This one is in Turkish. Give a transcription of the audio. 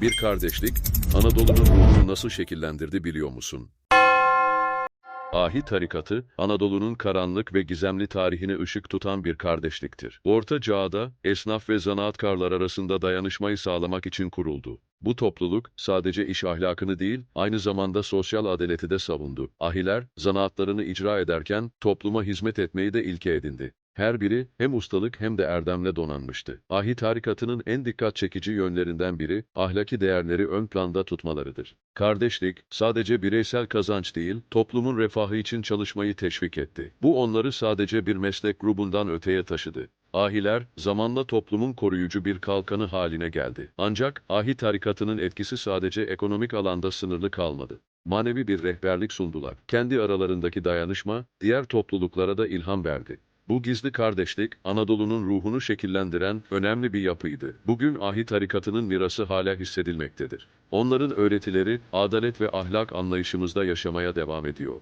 Bir kardeşlik, Anadolu'nun ruhunu nasıl şekillendirdi biliyor musun? Ahi tarikatı, Anadolu'nun karanlık ve gizemli tarihine ışık tutan bir kardeşliktir. Orta Çağ'da esnaf ve zanaatkarlar arasında dayanışmayı sağlamak için kuruldu. Bu topluluk sadece iş ahlakını değil, aynı zamanda sosyal adaleti de savundu. Ahiler, zanaatlarını icra ederken topluma hizmet etmeyi de ilke edindi. Her biri hem ustalık hem de erdemle donanmıştı. Ahi tarikatının en dikkat çekici yönlerinden biri ahlaki değerleri ön planda tutmalarıdır. Kardeşlik sadece bireysel kazanç değil, toplumun refahı için çalışmayı teşvik etti. Bu onları sadece bir meslek grubundan öteye taşıdı. Ahiler zamanla toplumun koruyucu bir kalkanı haline geldi. Ancak ahi tarikatının etkisi sadece ekonomik alanda sınırlı kalmadı. Manevi bir rehberlik sundular. Kendi aralarındaki dayanışma diğer topluluklara da ilham verdi. Bu gizli kardeşlik, Anadolu'nun ruhunu şekillendiren önemli bir yapıydı. Bugün ahi tarikatının mirası hala hissedilmektedir. Onların öğretileri, adalet ve ahlak anlayışımızda yaşamaya devam ediyor.